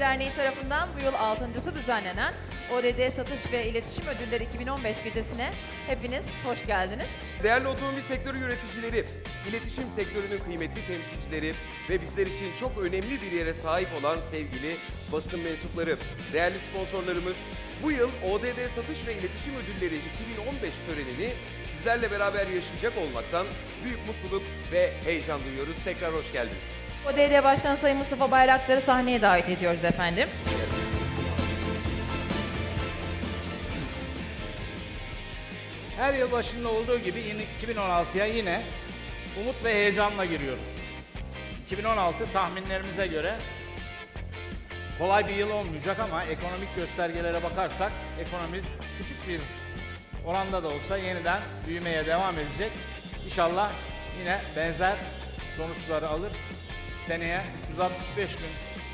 Derneği tarafından bu yıl altıncısı düzenlenen ODD Satış ve İletişim Ödülleri 2015 gecesine hepiniz hoş geldiniz. Değerli otomobil sektörü yöneticileri, iletişim sektörünün kıymetli temsilcileri ve bizler için çok önemli bir yere sahip olan sevgili basın mensupları, değerli sponsorlarımız, bu yıl ODD Satış ve İletişim Ödülleri 2015 törenini sizlerle beraber yaşayacak olmaktan büyük mutluluk ve heyecan duyuyoruz. Tekrar hoş geldiniz. ODD Başkanı Sayın Mustafa Bayraktar'ı sahneye davet ediyoruz efendim. Her yıl başında olduğu gibi yine 2016'ya yine umut ve heyecanla giriyoruz. 2016 tahminlerimize göre kolay bir yıl olmayacak ama ekonomik göstergelere bakarsak ekonomimiz küçük bir oranda da olsa yeniden büyümeye devam edecek. İnşallah yine benzer sonuçları alır. Seneye 365 gün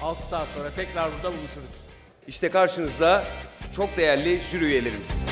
6 saat sonra tekrar burada buluşuruz. İşte karşınızda çok değerli jüri üyelerimiz.